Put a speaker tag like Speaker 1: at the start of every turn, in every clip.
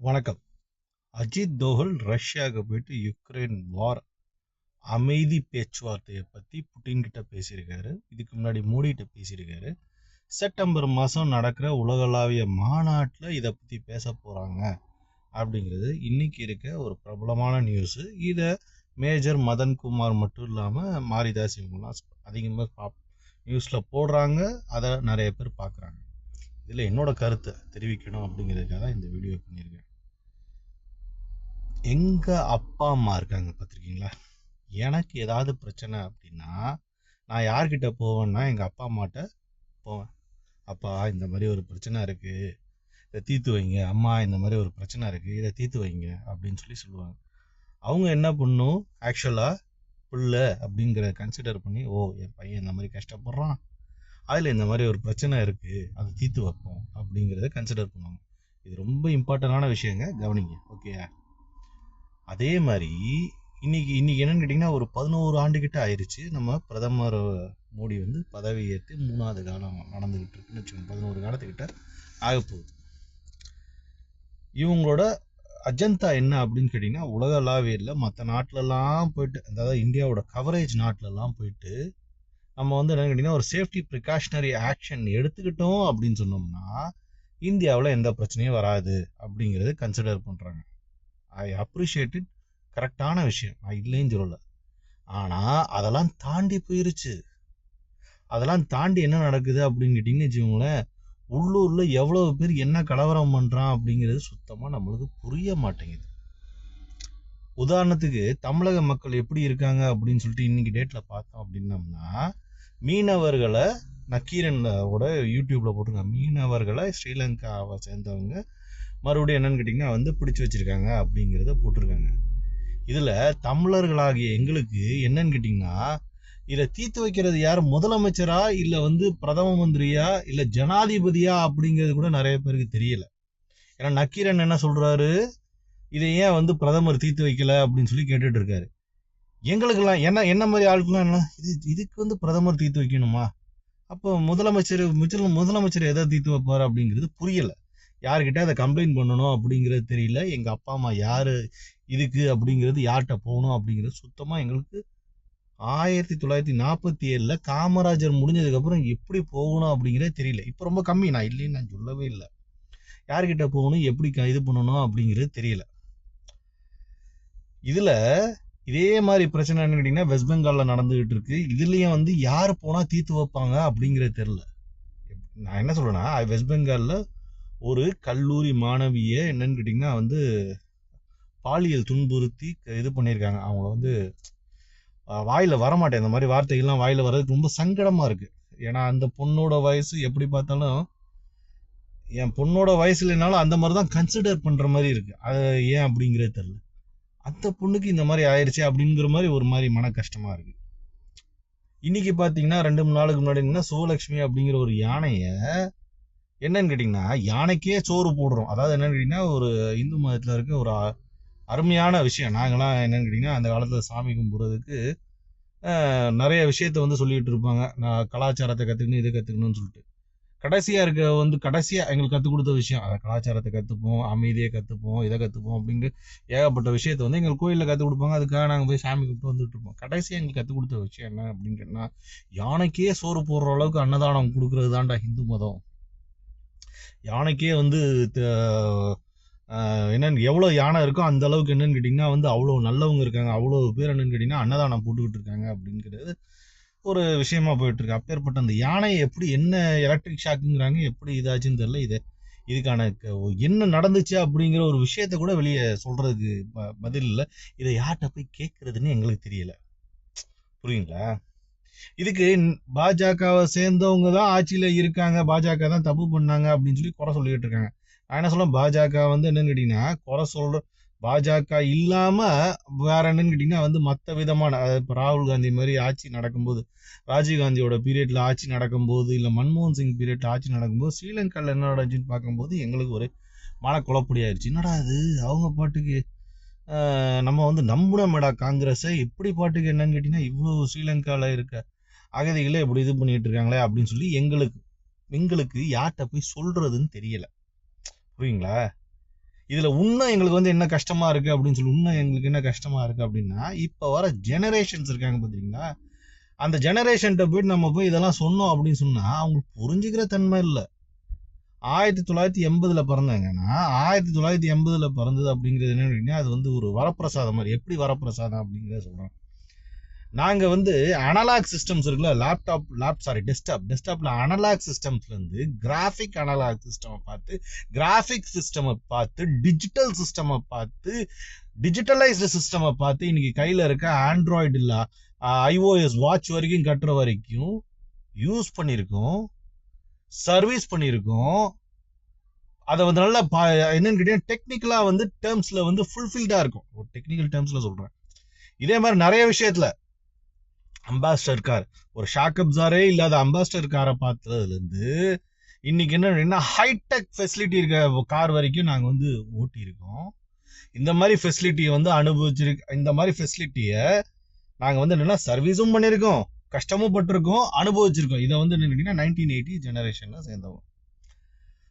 Speaker 1: வணக்கம். அஜித் தோஹல் ரஷ்யாவுக்கு போயிட்டு யுக்ரைன் வார் அமைதி பேச்சுவார்த்தையை பற்றி புட்டின் கிட்ட பேசியிருக்காரு. இதுக்கு முன்னாடி மோடிகிட்ட பேசியிருக்காரு. செப்டம்பர் மாதம் நடக்கிற உலகளாவிய மாநாட்டில் இதை பற்றி பேச போகிறாங்க அப்படிங்கிறது இன்னைக்கு இருக்க ஒரு பிரபலமான நியூஸு இதை மேஜர் மதன் குமார் மட்டும் இல்லாமல் மாரிதாஸ் இவங்கெல்லாம் அதிகமாக பாப் நியூஸில் போடுறாங்க. அதை நிறைய பேர் பார்க்குறாங்க இதில் என்னோட கருத்தை தெரிவிக்கணும் அப்படிங்கிறதுக்காக தான் இந்த வீடியோ பண்ணியிருக்கேன். எங்கள் அப்பா அம்மா இருக்காங்க பார்த்துருக்கீங்களா? எனக்கு ஏதாவது பிரச்சனை அப்படின்னா நான் யார்கிட்ட போவேன்னா எங்கள் அப்பா அம்மாட்ட போவேன். அப்பா இந்த மாதிரி ஒரு பிரச்சனை இருக்குது இதை தீர்த்து வைங்க. அம்மா இந்த மாதிரி ஒரு பிரச்சனை இருக்குது இதை தீர்த்து வைங்க அப்படின்னு சொல்லி சொல்லுவாங்க. அவங்க என்ன பண்ணும்? ஆக்சுவலாக பிள்ளை அப்படிங்கிற கன்சிடர் பண்ணி ஓ என் பையன் இந்த மாதிரி கஷ்டப்படுறான். அதில் இந்த மாதிரி ஒரு பிரச்சனை இருக்குது அதை தீர்த்து வைப்போம் அப்படிங்கிறத கன்சிடர் பண்ணுவாங்க. இது ரொம்ப இம்பார்ட்டண்டான விஷயங்க கவனிங்க ஓகே அதே மாதிரி இன்னைக்கு இன்னைக்கு என்னன்னு கேட்டிங்கன்னா ஒரு பதினோரு ஆண்டு கிட்ட ஆயிடுச்சு நம்ம பிரதமர் மோடி வந்து பதவி ஏற்று மூணாவது காலம் நடந்துக்கிட்டு இருக்குன்னு வச்சுக்கோங்க பதினோரு காலத்துக்கிட்ட ஆகப்போகுது இவங்களோட அஜந்தா என்ன அப்படின்னு கேட்டிங்கன்னா உலகளாவியில் மற்ற நாட்டிலலாம் போயிட்டு அதாவது இந்தியாவோட கவரேஜ் நாட்டிலலாம் போயிட்டு நம்ம வந்து என்னன்னு கேட்டிங்கன்னா ஒரு சேஃப்டி ப்ரிகாஷனரி ஆக்ஷன் எடுத்துக்கிட்டோம் அப்படின்னு சொன்னோம்னா இந்தியாவில் எந்த பிரச்சனையும் வராது அப்படிங்கிறது கன்சிடர் பண்ணுறாங்க ஐ அப்ரிஷியேட் இட் கரெக்டான விஷயம். நான் இல்லைன்னு சொல்லலை. ஆனால் அதெல்லாம் தாண்டி போயிருச்சு. அதெல்லாம் தாண்டி என்ன நடக்குது அப்படின்னு கேட்டிங்கன்னு வச்சுக்கோங்களேன் உள்ளூரில் எவ்வளோ பேர் என்ன கலவரம் பண்ணுறான் அப்படிங்கிறது சுத்தமாக நம்மளுக்கு புரிய மாட்டேங்குது. உதாரணத்துக்கு தமிழக மக்கள் எப்படி இருக்காங்க அப்படின்னு சொல்லிட்டு இன்னைக்கு டேட்டில் பார்த்தோம் அப்படின்னம்னா மீனவர்களை நக்கீரனோட யூடியூப்பில் போட்டிருக்காங்க மீனவர்களை ஸ்ரீலங்காவை சேர்ந்தவங்க மறுபடியும் என்னன்னு கேட்டிங்கன்னா வந்து பிடிச்சி வச்சுருக்காங்க அப்படிங்கிறத போட்டிருக்காங்க. இதில் தமிழர்களாகிய எங்களுக்கு என்னன்னு கேட்டிங்கன்னா இதை தீர்த்து வைக்கிறது யார்? முதலமைச்சரா? இல்லை வந்து பிரதம மந்திரியா? இல்லை ஜனாதிபதியா? அப்படிங்கிறது கூட நிறைய பேருக்கு தெரியல. ஏன்னா நக்கீரன் என்ன சொல்கிறாரு இதை ஏன் வந்து பிரதமர் தீர்த்து வைக்கல அப்படின்னு சொல்லி கேட்டுட்டு இருக்காரு. எங்களுக்கெல்லாம் என்ன என்ன மாதிரி ஆளுக்கெல்லாம் என்ன? இது இதுக்கு வந்து பிரதமர் தீர்த்து வைக்கணுமா? அப்போ முதலமைச்சர் முதல முதலமைச்சர் எதை தீர்த்து வைப்பார் அப்படிங்கிறது புரியலை. யார்கிட்ட அதை கம்ப்ளைண்ட் பண்ணணும் அப்படிங்கிறது தெரியல. எங்கள் அப்பா அம்மா யார் இதுக்கு அப்படிங்கிறது யார்கிட்ட போகணும் அப்படிங்கிறது சுத்தமாக எங்களுக்கு ஆயிரத்தி தொள்ளாயிரத்தி நாற்பத்தி ஏழில் காமராஜர் முடிஞ்சதுக்கப்புறம் எப்படி போகணும் அப்படிங்கிறதே தெரியல. இப்போ ரொம்ப கம்மி. நான் இல்லைன்னு நான் சொல்லவே இல்லை. யார்கிட்ட போகணும் எப்படி க- இது பண்ணணும் அப்படிங்கிறது தெரியல. இதில் இதே மாதிரி பிரச்சனை என்னன்னு கேட்டிங்கன்னா வெஸ்ட் பெங்காலில் நடந்துகிட்டு இருக்கு. இதுலேயும் வந்து யார் போனால் தீர்த்து வைப்பாங்க அப்படிங்கிறது தெரில நான் என்ன சொல்றேன்னா வெஸ்ட் பெங்காலில் ஒரு கல்லூரி மாணவியை என்னன்னு கேட்டிங்கன்னா வந்து பாலியல் துன்புறுத்தி க- இது பண்ணியிருக்காங்க. அவங்க வந்து வாயில் வாயில வரமாட்டேன். இந்த மாதிரி வார்த்தைகள்லாம் வாயில வர்றதுக்கு ரொம்ப சங்கடமா இருக்கு. ஏன்னா அந்த பொண்ணோட வயசு எப்படி பார்த்தாலும் என் பொண்ணோட வயசு இல்லைனாலும் அந்த மாதிரி தான் கன்சிடர் பண்ற மாதிரி இருக்கு. அது ஏன் அப்படிங்கிறது தெரியல. அந்த பொண்ணுக்கு இந்த மாதிரி ஆயிடுச்சு அப்படிங்கிற மாதிரி ஒரு மாதிரி மன கஷ்டமா இருக்கு. இன்னைக்கு பாத்தீங்கன்னா ரெண்டு மூணு நாளுக்கு முன்னாடி என்னன்னா சுவலட்சுமி அப்படிங்கிற ஒரு யானைய என்னன்னு கேட்டிங்கன்னா யானைக்கே சோறு போடுறோம். அதாவது என்னன்னு கேட்டிங்கன்னா ஒரு இந்து மதத்தில் இருக்க ஒரு அருமையான விஷயம். நாங்களாம் என்னன்னு கேட்டிங்கன்னா அந்த காலத்தில் சாமி கும்பிட்றதுக்கு நிறைய விஷயத்த வந்து சொல்லிட்டு இருப்பாங்க. நான் கலாச்சாரத்தை கற்றுக்கணும் இதை கற்றுக்கணும்னு சொல்லிட்டு. கடைசியாக இருக்க வந்து கடைசியாக எங்களுக்கு கற்றுக் கொடுத்த விஷயம் அதை கலாச்சாரத்தை கற்றுப்போம் அமைதியை கற்றுப்போம் இதை கற்றுப்போம் அப்படிங்கிற ஏகப்பட்ட விஷயத்த வந்து எங்கள் கோயிலில் கற்றுக் கொடுப்பாங்க. அதுக்காக நாங்கள் போய் சாமி கும்பிட்டு வந்துட்டு இருப்போம். கடைசியாக எங்களுக்கு கற்றுக் கொடுத்த விஷயம் என்ன அப்படின்னு கேட்டால் யானைக்கே சோறு போடுற அளவுக்கு அன்னதானம் கொடுக்கறது தான்டா ஹிந்து மதம். யானைக்கே வந்து த- என்னன்னு எவ்வளோ யானை இருக்கோ அந்த அளவுக்கு என்னன்னு கேட்டிங்கன்னா வந்து அவ்வளோ நல்லவங்க இருக்காங்க அவ்வளோ பேர் என்னன்னு கேட்டிங்கன்னா அன்னதானம் போட்டுக்கிட்டு இருக்காங்க அப்படிங்கிறது ஒரு விஷயமா போயிட்டு இருக்கு அப்பேற்பட்ட அந்த யானையை எப்படி என்ன எலக்ட்ரிக் ஷாக்குங்கிறாங்க எப்படி இதாச்சுன்னு தெரியல. இது இதுக்கான என்ன நடந்துச்சு அப்படிங்கிற ஒரு விஷயத்த கூட வெளியே சொல்றதுக்கு பதில் இல்லை. இதை யார்கிட்ட போய் கேட்கறதுன்னு எங்களுக்கு தெரியல. புரியுங்களா? இதுக்கு பாஜகவை சேர்ந்தவங்க தான் ஆட்சியில இருக்காங்க. பாஜக தான் தப்பு பண்ணாங்க அப்படின்னு சொல்லி குறை சொல்லிட்டு இருக்காங்க. நான் என்ன சொல்ல பாஜக வந்து என்னன்னு கேட்டீங்கன்னா குறை சொல்ற பாஜக இல்லாம வேற என்னன்னு கேட்டீங்கன்னா வந்து மற்ற விதமான இப்போ ராகுல் காந்தி மாதிரி ஆட்சி நடக்கும்போது ராஜீவ் காந்தியோட பீரியட்ல ஆட்சி நடக்கும்போது இல்ல மன்மோகன் சிங் பீரியட்ல ஆட்சி நடக்கும்போது ஸ்ரீலங்கால என்ன நடந்துச்சுன்னு பார்க்கும்போது எங்களுக்கு ஒரு மன குழப்படியாயிருச்சு. என்னடா இது? அவங்க பாட்டுக்கு நம்ம வந்து நம்புனமேடா காங்கிரஸை. எப்படி பாட்டுக்கு என்னன்னு கேட்டீங்கன்னா இவ்வளவு ஸ்ரீலங்காவில் இருக்க அகதிகளே இப்படி இது பண்ணிட்டு இருக்காங்களே அப்படின்னு சொல்லி எங்களுக்கு எங்களுக்கு யார்கிட்ட போய் சொல்றதுன்னு தெரியல. புரியுங்களா? இதுல இன்னும் எங்களுக்கு வந்து என்ன கஷ்டமா இருக்கு அப்படின்னு சொல்லி இன்னும் எங்களுக்கு என்ன கஷ்டமா இருக்கு அப்படின்னா இப்போ வர ஜெனரேஷன்ஸ் இருக்காங்க பார்த்தீங்கன்னா அந்த ஜெனரேஷன்கிட்ட போயிட்டு நம்ம போய் இதெல்லாம் சொன்னோம் அப்படின்னு சொன்னா அவங்களுக்கு புரிஞ்சுக்கிற தன்மை இல்லை. ஆயிரத்தி தொள்ளாயிரத்தி எண்பதுல பிறந்தாங்கன்னா ஆயிரத்தி தொள்ளாயிரத்தி எண்பதுல பிறந்தது அப்படிங்கிறது என்ன அது வந்து ஒரு வரப்பிரசாதம் மாதிரி. எப்படி வரப்பிரசாதம் அப்படிங்கிறத சொல்றாங்க நாங்கள் வந்து அனலாக் சிஸ்டம்ஸ் இருக்குல்ல லேப்டாப் லேப் சாரி டெஸ்க்டாப் டெஸ்க்டாப்பில் அனலாக் சிஸ்டம்ஸ்லேருந்து கிராஃபிக் அனலாக் சிஸ்டம் பார்த்து கிராஃபிக் சிஸ்டமை பார்த்து டிஜிட்டல் சிஸ்டமை பார்த்து டிஜிட்டலைஸ்டு சிஸ்டமை பார்த்து இன்னைக்கு கையில் இருக்க ஆண்ட்ராய்டு இல்லை ஐஓஎஸ் வாட்ச் வரைக்கும் கட்டுற வரைக்கும் யூஸ் பண்ணியிருக்கோம் சர்வீஸ் பண்ணியிருக்கோம் அதை வந்து நல்லா பா- என்னன்னு கேட்டீங்கன்னா டெக்னிக்கலாக வந்து டேர்ம்ஸில் வந்து ஃபுல்ஃபில்டாக இருக்கும். ஒரு டெக்னிக்கல் டேர்ம்ஸில் சொல்கிறேன் இதே மாதிரி நிறைய விஷயத்தில் அம்பாஸ்டர் கார் ஒரு ஷாக் அப்சாரே இல்லாத அம்பாஸ்டர் காரை பார்த்ததுலேருந்து இன்னைக்கு என்ன ஹைடெக் ஃபெசிலிட்டி இருக்க கார் வரைக்கும் நாங்கள் வந்து ஓட்டியிருக்கோம். இந்த மாதிரி ஃபெசிலிட்டியை வந்து அனுபவிச்சிருக்க இந்த மாதிரி ஃபெசிலிட்டியை நாங்கள் வந்து என்னென்னா சர்வீஸும் பண்ணியிருக்கோம் கஷ்டமும் பட்டிருக்கோம் அனுபவிச்சிருக்கோம். இதை வந்து என்னன்னா நைன்டீன் எயிட்டி ஜெனரேஷனில் சேர்ந்தவங்க.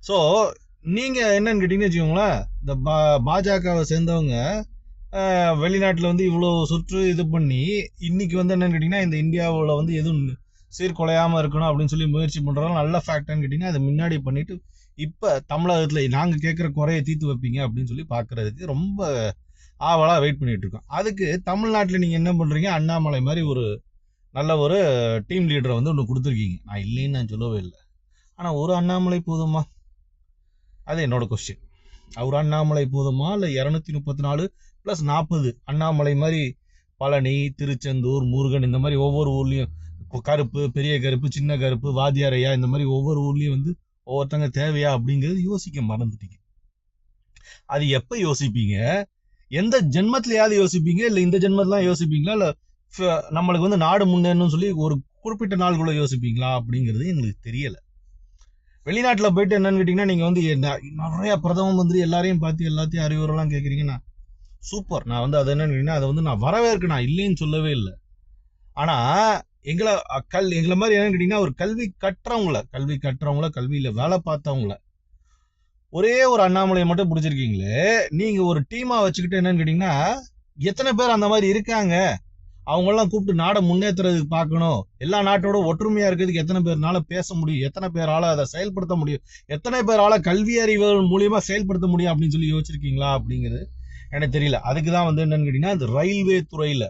Speaker 1: ஸோ நீங்கள் என்னன்னு கேட்டிங்கன்னு வச்சுக்கோங்களேன் இந்த பா- பாஜகவை சேர்ந்தவங்க வெளிநாட்டில் வந்து இவ்வளோ சுற்று இது பண்ணி இன்னைக்கு வந்து என்னென்னு கேட்டிங்கன்னா இந்த இந்தியாவில் வந்து எதுவும் சீர்குலையாமல் இருக்கணும் அப்படின்னு சொல்லி முயற்சி பண்றதால நல்ல ஃபேக்டர்னு கேட்டிங்கன்னா அதை முன்னாடி பண்ணிவிட்டு இப்போ தமிழகத்தில் நாங்கள் கேட்குற குறையை தீர்த்து வைப்பீங்க அப்படின்னு சொல்லி பார்க்குறதுக்கு ரொம்ப ஆவலாக வெயிட் பண்ணிகிட்ருக்கோம் இருக்கோம். அதுக்கு தமிழ்நாட்டில் நீங்கள் என்ன பண்ணுறீங்க அண்ணாமலை மாதிரி ஒரு நல்ல ஒரு டீம் லீடரை வந்து ஒன்று கொடுத்துருக்கீங்க. நான் இல்லைன்னு நான் சொல்லவே இல்லை. ஆனால் ஒரு அண்ணாமலை போதுமா? அது என்னோடய கொஸ்டின் அவர் அண்ணாமலை போதுமா? இல்லை இரநூத்தி முப்பத்தி நாலு ப்ளஸ் நாற்பது அண்ணாமலை மாதிரி பழனி திருச்செந்தூர் முருகன் இந்த மாதிரி ஒவ்வொரு ஊர்லயும் கருப்பு பெரிய கருப்பு சின்ன கருப்பு வாத்தியாரையா இந்த மாதிரி ஒவ்வொரு ஊர்லயும் வந்து ஒவ்வொருத்தங்க தேவையா அப்படிங்கிறது யோசிக்க மறந்துட்டீங்க. அது எப்போ யோசிப்பீங்க? எந்த ஜென்மத்திலையாவது யோசிப்பீங்க? இல்லை இந்த ஜென்மத்திலாம் யோசிப்பீங்களா? இல்லை நம்மளுக்கு வந்து நாடு முன்னேறணும்னு சொல்லி ஒரு குறிப்பிட்ட நாளுக்குள்ள யோசிப்பீங்களா அப்படிங்கிறது எங்களுக்கு தெரியல. வெளிநாட்டுல போயிட்டு என்னன்னு கேட்டிங்கன்னா நீங்க வந்து நிறையா பிரதம மந்திரி எல்லாரையும் பார்த்து எல்லாத்தையும் அறிவுரைலாம் கேட்குறீங்கன்னா சூப்பர் நான் வந்து அது என்னன்னு அதை வந்து நான் வரவேற்க நான் இல்லைன்னு சொல்லவே இல்லை. ஆனா எங்களை கல் எங்களை மாதிரி என்னன்னு கேட்டீங்கன்னா ஒரு கல்வி கற்றவங்கள கல்வி கற்றவங்கள கல்வியில வேலை பார்த்தவங்கள ஒரே ஒரு அண்ணாமலையை மட்டும் பிடிச்சிருக்கீங்களே நீங்க ஒரு டீமா வச்சுக்கிட்டு என்னன்னு கேட்டீங்கன்னா எத்தனை பேர் அந்த மாதிரி இருக்காங்க? அவங்களாம் கூப்பிட்டு நாடை முன்னேற்றுறதுக்கு பார்க்கணும். எல்லா நாட்டோட ஒற்றுமையா இருக்கிறதுக்கு எத்தனை பேர்னால பேச முடியும்? எத்தனை பேரால அதை செயல்படுத்த முடியும்? எத்தனை பேரால கல்வி அறிவுகள் மூலியமா செயல்படுத்த முடியும் அப்படின்னு சொல்லி யோசிச்சிருக்கீங்களா அப்படிங்கிறது? எனக்கு தெரியல. அதுக்கு தான் வந்து என்னன்னு கேட்டிங்கன்னா இந்த ரயில்வே துறையில்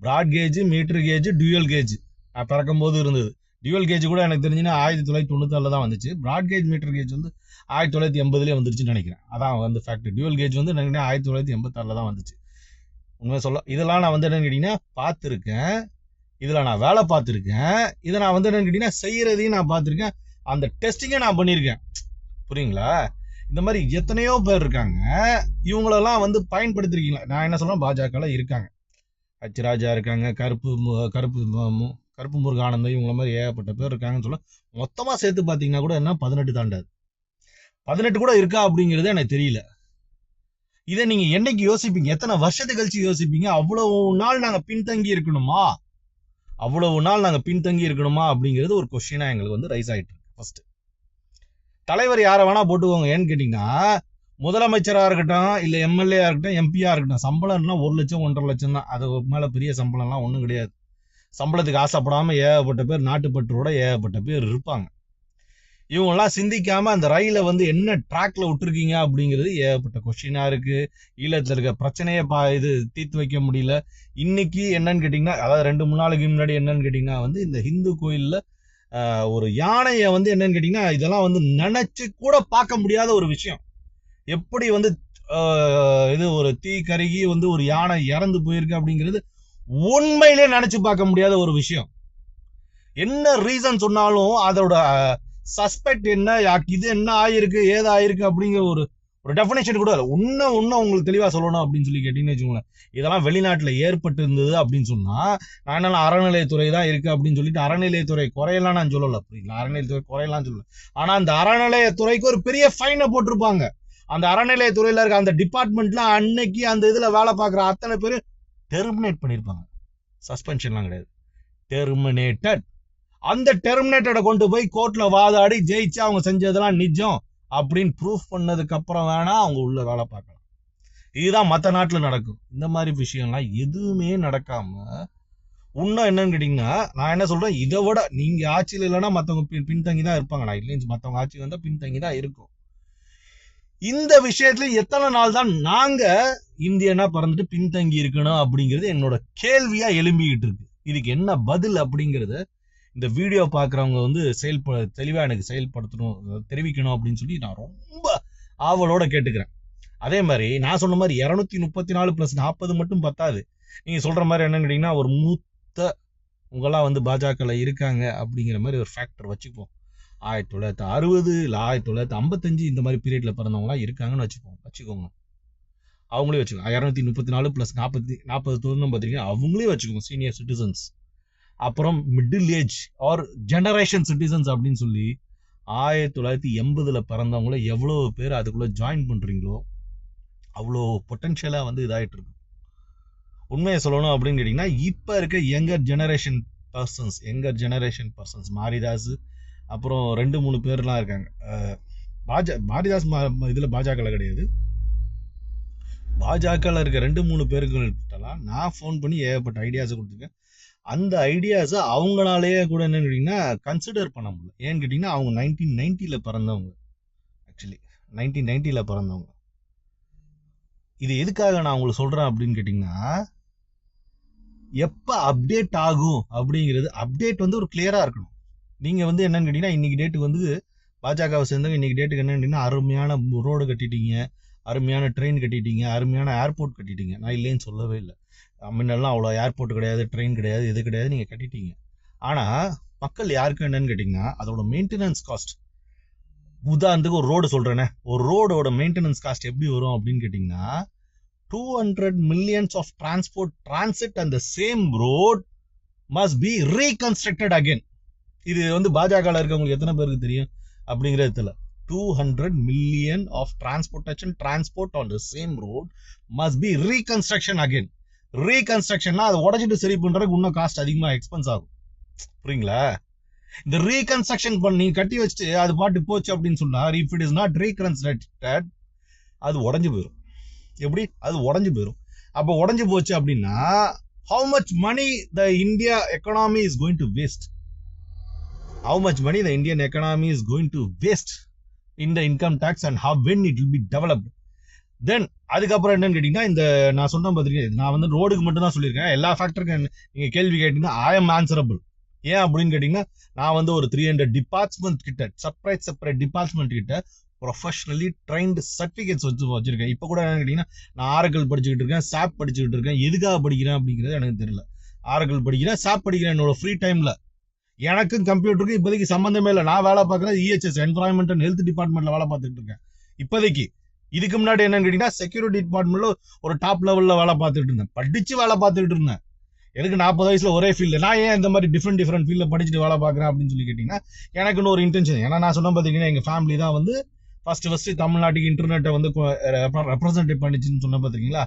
Speaker 1: broad gauge metre gauge dual gauge நான் பிறக்கும் போது இருந்தது. டியூயல் கேஜ் கூட எனக்கு தெரிஞ்சுன்னா ஆயிரத்தி தொள்ளாயிரத்தி தொண்ணூத்தாறுல தான் வந்துச்சு. ப்ராட் கேஜ் மீட்டர் கேஜ் வந்து ஆயிரத்தி தொள்ளாயிரத்தி எண்பதுலேயே வந்துருச்சுன்னு நினைக்கிறேன். அதான் வந்து ஃபேக்ட் டியூவல் கேஜ் வந்து எனக்கு ஆயிரத்தி தொள்ளாயிரத்தி எண்பத்தாறில் தான் வந்துச்சு. உண்மை சொல்ல இதெல்லாம் நான் வந்து என்னன்னு கேட்டிங்கன்னா பார்த்துருக்கேன். இதில் நான் வேலை பார்த்துருக்கேன். இதை நான் வந்து என்னன்னு கேட்டிங்கன்னா செய்கிறதையும் நான் பார்த்துருக்கேன். அந்த டெஸ்டிங்கை நான் பண்ணியிருக்கேன். புரியுங்களா? இந்த மாதிரி எத்தனையோ பேர் இருக்காங்க. இவங்களெல்லாம் வந்து பயன்படுத்திருக்கீங்களா? நான் என்ன சொல்றேன்? பாஜகலாம் இருக்காங்க. அச்சுராஜா இருக்காங்க. கருப்பு மு- கருப்பு கருப்பு முருகானந்தம் இவங்கள மாதிரி ஏகப்பட்ட பேர் இருக்காங்கன்னு சொல்ல மொத்தமாக சேர்த்து பார்த்தீங்கன்னா கூட என்ன? பதினெட்டு தாண்டாது. பதினெட்டு கூட இருக்கா அப்படிங்கிறது எனக்கு தெரியல. இதை நீங்கள் என்னைக்கு யோசிப்பீங்க? எத்தனை வருஷத்து கழிச்சு யோசிப்பீங்க? அவ்வளவு நாள் நாங்கள் பின்தங்கி இருக்கணுமா? அவ்வளவு நாள் நாங்கள் பின்தங்கி இருக்கணுமா அப்படிங்கிறது ஒரு கொஷினாக எங்களுக்கு வந்து ரைஸ் ஆகிட்டு இருக்கு. ஃபஸ்ட்டு தலைவர் யாரை வேணா போட்டுக்கோங்க. ஏன்னு கேட்டீங்கன்னா முதலமைச்சராக இருக்கட்டும் இல்லை எம்எல்ஏ இருக்கட்டும் எம்பியாக இருக்கட்டும் சம்பளம்னா ஒரு லட்சம் ஒன்றரை லட்சம் தான் அது மேலே பெரிய சம்பளம்லாம் ஒன்றும் கிடையாது. சம்பளத்துக்கு ஆசைப்படாமல் ஏகப்பட்ட பேர் நாட்டுப்பற்றோட ஏகப்பட்ட பேர் இருப்பாங்க. இவங்கெல்லாம் சிந்திக்காமல் அந்த ரயிலில் வந்து என்ன ட்ராக்ல விட்டுருக்கீங்க அப்படிங்கிறது ஏகப்பட்ட கொஷினாக இருக்குது ஈழத்தில் இருக்க பிரச்சனையை பா இது தீர்த்து வைக்க முடியல. இன்னைக்கு என்னன்னு கேட்டிங்கன்னா அதாவது ரெண்டு மூணு நாளுக்கு முன்னாடி என்னன்னு கேட்டிங்கன்னா வந்து இந்த ஹிந்து கோயிலில் ஒரு யானையை வந்து என்னன்னு கேட்டிங்கன்னா இதெல்லாம் வந்து நினச்சி கூட பார்க்க முடியாத ஒரு விஷயம். எப்படி வந்து இது ஒரு தீ கருகி வந்து ஒரு யானை இறந்து போயிருக்கு அப்படிங்கிறது உண்மையிலே நினச்சி பார்க்க முடியாத ஒரு விஷயம். என்ன ரீசன் சொன்னாலும் அதோட சஸ்பெக்ட் என்ன யா- இது என்ன ஆயிருக்கு ஏது ஆயிருக்கு அப்படிங்கிற ஒரு ஒரு டெஃபினேஷன் கூட இல்லை. இன்னும் இன்னும் உங்களுக்கு தெளிவா சொல்லணும் அப்படின்னு சொல்லி கேட்டிங்கன்னு வச்சுக்கோங்களேன். இதெல்லாம் வெளிநாட்டில் ஏற்பட்டு இருந்தது அப்படின்னு சொன்னா நான் என்ன அறநிலையத்துறை தான் இருக்கு அப்படின்னு சொல்லிட்டு அறநிலையத்துறை குறையலாம் நான் சொல்லலை. புரியுங்களா அறநிலையத்துறை குறையலாம் சொல்லலை. ஆனால் அந்த அறநிலையத்துறைக்கு ஒரு பெரிய ஃபைனை போட்டிருப்பாங்க. அந்த அறநிலையத்துறையில இருக்க அந்த டிபார்ட்மெண்ட்ல அன்னைக்கு அந்த இதுல வேலை பார்க்குற அத்தனை பேர் டெர்மினேட் பண்ணியிருப்பாங்க சஸ்பென்ஷன்லாம் கிடையாது. டெர்மினேட்டட் அந்த டெர்மினேட்டடை கொண்டு போய் கோர்ட்ல வாதாடி ஜெயிச்சு அவங்க செஞ்சதெல்லாம் நிஜம். அப்படின்னு ப்ரூஃப் பண்ணதுக்கு அப்புறம் வேணா அவங்க உள்ள வேலை பார்க்கலாம். இதுதான் மற்ற நாட்டில் நடக்கும். இந்த மாதிரி விஷயம்லாம் எதுவுமே நடக்காம இன்னும் என்னன்னு கேட்டிங்கன்னா நான் என்ன சொல்கிறேன் இதை விட நீங்கள் ஆட்சியில் இல்லைன்னா மற்றவங்க பின் பின்தங்கி தான் இருப்பாங்க. நான் இல்லைன்னு மற்றவங்க ஆட்சி வந்தால் பின்தங்கி தான் இருக்கும். இந்த விஷயத்துல எத்தனை நாள் தான் நாங்கள் இந்தியனா பிறந்துட்டு பின்தங்கி இருக்கணும் அப்படிங்கிறது என்னோட கேள்வியாக எழும்பிக்கிட்டு இருக்கு. இதுக்கு என்ன பதில் அப்படிங்கறத இந்த வீடியோ பார்க்குறவங்க வந்து செயல்ப தெளிவாக எனக்கு செயல்படுத்தணும் தெரிவிக்கணும் அப்படின்னு சொல்லி நான் ரொம்ப ஆவலோட கேட்டுக்கிறேன். அதே மாதிரி நான் சொன்ன மாதிரி இரநூத்தி முப்பத்தி நாலு ப்ளஸ் நாற்பது மட்டும் பத்தாது. நீங்கள் சொல்கிற மாதிரி என்னன்னு கேட்டிங்கன்னா ஒரு மூத்த உங்களாம் வந்து பாஜகவில் இருக்காங்க அப்படிங்கிற மாதிரி ஒரு ஃபேக்டர் வச்சுப்போம். ஆயிரத்தி தொள்ளாயிரத்தி அறுபது இல்லை ஆயிரத்தி தொள்ளாயிரத்தி ஐம்பத்தஞ்சு இந்த மாதிரி பீரியடில் பிறந்தவங்களாம் இருக்காங்கன்னு வச்சுப்போம். வச்சுக்கோங்க. அவங்களே வச்சுக்கோங்க. இரநூத்தி முப்பத்தி நாலு ப்ளஸ் நாற்பத்தி நாற்பது தொண்ணூறு பார்த்தீங்கன்னா அவங்களே வச்சுக்கோங்க சீனியர் சிட்டிசன்ஸ் அப்புறம் middle age or generation citizens அப்படின்னு சொல்லி ஆயிரத்தி தொள்ளாயிரத்தி எண்பதில் பிறந்தவங்கள எவ்வளோ பேர் அதுக்குள்ளே ஜாயின் பண்ணுறீங்களோ அவ்வளோ பொட்டன்ஷியலாக வந்து இதாகிட்டு இருக்கும் உண்மையை சொல்லணும் அப்படின்னு கேட்டிங்கன்னா இப்போ இருக்க younger generation persons younger generation persons Maridhas அப்புறம் ரெண்டு மூணு பேர்லாம் இருக்காங்க. பாஜா மாரிதாஸ் மா- இதில் பாஜகவில் கிடையாது. பாஜகவில் இருக்க ரெண்டு மூணு பேருக்கிட்டலாம் நான் ஃபோன் பண்ணி ஏகப்பட்ட ஐடியாஸை கொடுத்துருக்கேன். அந்த ஐடியாஸை அவங்களாலேயே கூட என்னன்னு கேட்டிங்கன்னா கன்சிடர் பண்ண முடியல. ஏன்னு கேட்டிங்கன்னா அவங்க நைன்டீன் நைன்ட்டியில் பிறந்தவங்க. ஆக்சுவலி நைன்டீன் நைன்ட்டியில் பிறந்தவங்க. இது எதுக்காக நான் உங்களுக்கு சொல்கிறேன் அப்படின்னு கேட்டிங்கன்னா எப்போ அப்டேட் ஆகும் அப்படிங்கிறது அப்டேட் வந்து ஒரு கிளியராக இருக்கணும். நீங்கள் வந்து என்னன்னு கேட்டிங்கன்னா இன்றைக்கி டேட்டுக்கு வந்து பாஜகவை சேர்ந்தவங்க இன்றைக்கி டேட்டுக்கு என்னன்னு கேட்டிங்கன்னா அருமையான ரோடு கட்டிட்டீங்க அருமையான ட்ரெயின் கட்டிட்டீங்க அருமையான ஏர்போர்ட் கட்டிட்டீங்க. நான் இல்லைன்னு சொல்லவே இல்லை. முன்னெல்லாம் அவ்வளோ ஏர்போர்ட் கிடையாது ட்ரெயின் கிடையாது இது கிடையாது நீங்கள் கட்டிட்டீங்க. ஆனால் மக்கள் யாருக்கு என்னன்னு கேட்டிங்கன்னா அதோட மெயின்டெனன்ஸ் காஸ்ட் உதாரணத்துக்கு ஒரு ரோடு சொல்கிறேனே ஒரு ரோடோட மெயின்டெனன்ஸ் காஸ்ட் எப்படி வரும் அப்படின்னு கேட்டிங்கன்னா two hundred millions of transport transit அந்த same road must be reconstructed again இது வந்து பாஜகவில் இருக்கவங்களுக்கு எத்தனை பேருக்கு தெரியும்? அப்படிங்கிறது தெரியல two hundred million of transportation transport on the same road must be reconstruction again ரீகன்ஸ்ட்ரக்ஷன்னா அதை உடச்சிட்டு சரி பண்றதுக்கு இன்னும் காஸ்ட் அதிகமா எக்ஸ்பென்ஸ் ஆகும். புரியுங்களா? இந்த ரீகன்ஸ்ட்ரக்ஷன் பண்ணி கட்டி வச்சுட்டு அது பாட்டு போச்சு அப்படின்னு சொன்னா if it is not reconstructed அது உடஞ்சு போயிடும் எப்படி? அது உடஞ்சு போயிடும் அப்போ உடஞ்சு போச்சு அப்படின்னா how much money the India economy is going to waste how much money the Indian economy is going to waste in the income tax and how when it will be developed then அதுக்கப்புறம் என்னன்னு கேட்டீங்கன்னா இந்த நான் சொன்ன மாதிரி நான் வந்து ரோடுக்கு மட்டும் தான் சொல்லியிருக்கேன். எல்லா ஃபேக்டருக்கும் நீங்கள் கேள்வி கேட்டீங்கன்னா ஐ எம் ஆன்சரபிள் ஏன் அப்படின்னு கேட்டிங்கன்னா நான் வந்து ஒரு த்ரீ ஹண்ட்ரட் டிபார்ட்மெண்ட் கிட்ட செப்பரேட் செப்பரேட் டிபார்ட்மெண்ட் கிட்ட ப்ரொஃபஷனலி ட்ரைன்டு சர்டிஃபிகேட்ஸ் வச்சு வச்சிருக்கேன். இப்போ கூட என்னன்னு கேட்டிங்கன்னா நான் ஆரக்கல் படிச்சுக்கிட்டு இருக்கேன் சாப் படிச்சுக்கிட்டு இருக்கேன். எதுக்காக படிக்கிறேன் அப்படிங்கிறது எனக்கு தெரியல. ஆரக்கல் படிக்கிறேன் சாப் படிக்கிறேன் என்னோட ஃப்ரீ டைமில் எனக்கும் கம்ப்யூட்டருக்கும் இப்போதைக்கு சம்மந்தமே இல்லை. நான் வேலை பார்க்குறேன் இஹெச்எஸ் என்வரான்மெண்ட் அண்ட் ஹெல்த் டிபார்ட்மெண்ட்டில் வேலை பார்த்துட்டு இருக்கேன். இப்போதைக்கு இதுக்கு முன்னாடி என்னன்னு கேட்டீங்கன்னா செக்யூரிட்டி டிபார்ட்மெண்ட்ல ஒரு டாப் லெவல்ல வேலை பார்த்துட்டு இருந்தேன். படிச்சு வேலை பார்த்துட்டு இருந்தேன். எனக்கு நாற்பது வயசுல ஒரே ஃபீல்டு நான் ஏன் இந்த மாதிரி டிஃப்ரெண்ட் டிஃப்ரெண்ட் ஃபீல்டில் படிச்சுட்டு வேலை பார்க்குறேன் அப்படின்னு சொல்லி கேட்டிங்கன்னா எனக்குன்னு ஒரு இன்டென்ஷன் ஏன்னா நான் சொன்ன பார்த்தீங்கன்னா எங்கள் ஃபேமிலி தான் வந்து ஃபர்ஸ்ட் ஃபஸ்ட்டு தமிழ்நாட்டுக்கு இன்டர்நெட்டை வந்து ரெப்ரசன்டேட் பண்ணிச்சுன்னு சொன்ன பார்த்தீங்களா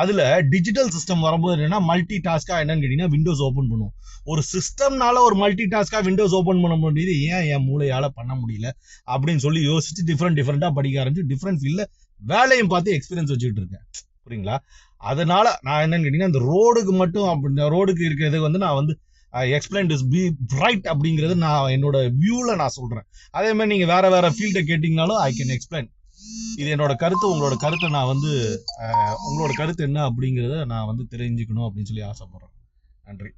Speaker 1: அதில் டிஜிட்டல் சிஸ்டம் வரும்போது என்னென்னா மல்டி டாஸ்க்காக என்னன்னு கேட்டிங்கன்னா விண்டோஸ் ஓப்பன் பண்ணுவோம். ஒரு சிஸ்டம்னால ஒரு மல்டி டாஸ்காக விண்டோஸ் ஓப்பன் பண்ண முடியுது. ஏன் என் மூளையால் பண்ண முடியல? அப்படின்னு சொல்லி யோசிச்சு டிஃப்ரெண்ட் டிஃப்ரெண்ட்டாக படிக்க ஆரம்பிச்சு டிஃப்ரெண்ட் ஃபீல்டில் வேலையும் பார்த்து எக்ஸ்பீரியன்ஸ் வச்சுக்கிட்டு இருக்கேன் புரியுங்களா? அதனால நான் என்னன்னு கேட்டீங்கன்னா இந்த ரோடுக்கு மட்டும் அப்படி ரோடுக்கு இருக்கிறது வந்து நான் வந்து எக்ஸ்பிளைன் இஸ் பி ரைட் அப்படிங்கிறது நான் என்னோட வியூவில் நான் சொல்கிறேன் அதே மாதிரி நீங்கள் வேற வேற ஃபீல்டை கேட்டிங்கனாலும் ஐ கேன் எக்ஸ்பிளைன் இது என்னோட கருத்து உங்களோட கருத்தை நான் வந்து உங்களோட கருத்து என்ன அப்படிங்கிறத நான் வந்து தெரிஞ்சுக்கணும் அப்படின்னு சொல்லி ஆசைப்பட்றேன். நன்றி.